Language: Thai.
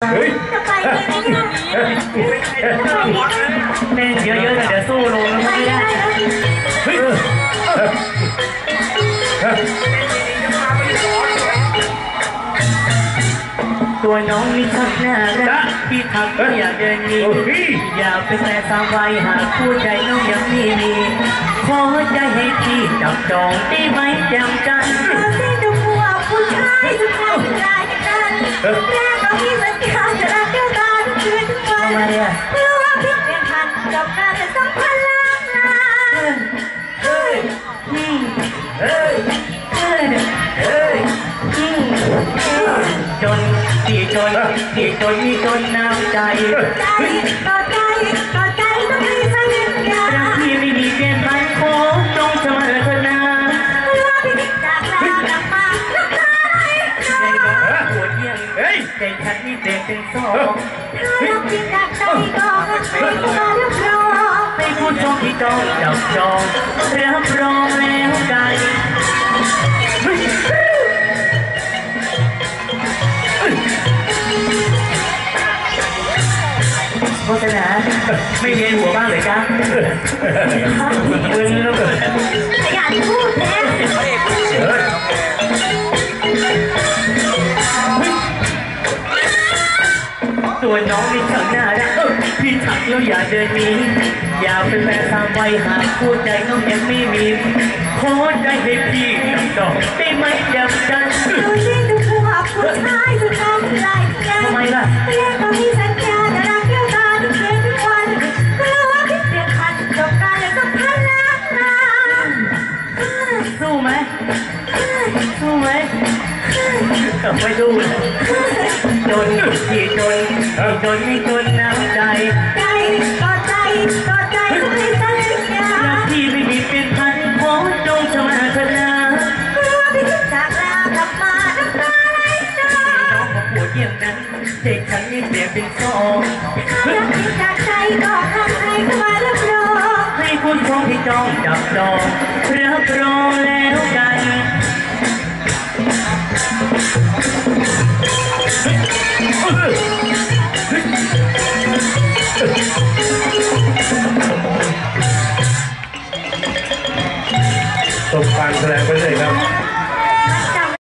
เฮ้ยจะไปเลยไหมเนี่ยจะไปดีไหมเต้นเยอะๆแต่เดี๋ยวสู้ลงแล้วไปไม่ได้ได้แล้วเฮ้ยตัวน้องนี่ชักน่ารักพี่ทำก็อยากเดินหนีอยากเป็นแฟนสาววัยหากคู่ใจน้องยังไม่มีขอใจให้พี่จับจองได้ไหมจำกันเราได้ดูพวกผู้ชายทุกคนรายกันแม่ ที่มันขาจะรักแก้วตาทุกคืนทุกวันทำไมอะเพราะว่าพี่เป็นพันกับการสัมพันธ์ล้านนาเฮ้ยนี่เฮ้ยเฮ้ยเฮ้ยนี่จนที่จนที่จนมีจนน้ำใจ ใจก็ใจต่อใจ ใจฉันนี่เด็กเป็นสองถ้ารักจริงจากใจก็ให้มาเรับร้องให้ผู้ชมที่จองจับจองรับรองแล้วกันโฆษณาไม่เวียนหัวบ้างเลยจ้ามึนแล้ว ตัวน้องนี่ช่างน่ารักพี่ถักแล้วอย่าเดินหนีอย่าเป็นแฟนสาวไว้หากคู่ใจน้องยังไม่มีขอใจให้พี่จับจองได้ไหมอยากันดู ไม่สู้เลยจนที่จนจนไม่จนน้ำใจใจก็ใจก็ใจต้องมีสัญญากที่ไม่มีเป็นพันขอจงสมาธนาเพราะว่าพี่จากลากลับมาน้ำตาไหลจอน้องมาปวเยี่ยงนั้นเด็กฉันนี่เปลี่ยนเป็นสองถ้ารักจริงจากใจก็ทำให้เข้ามารับรองให้คุณชมที่จองจับจองรับรองแล้วกัน ตบการแสดงไปเลยครับ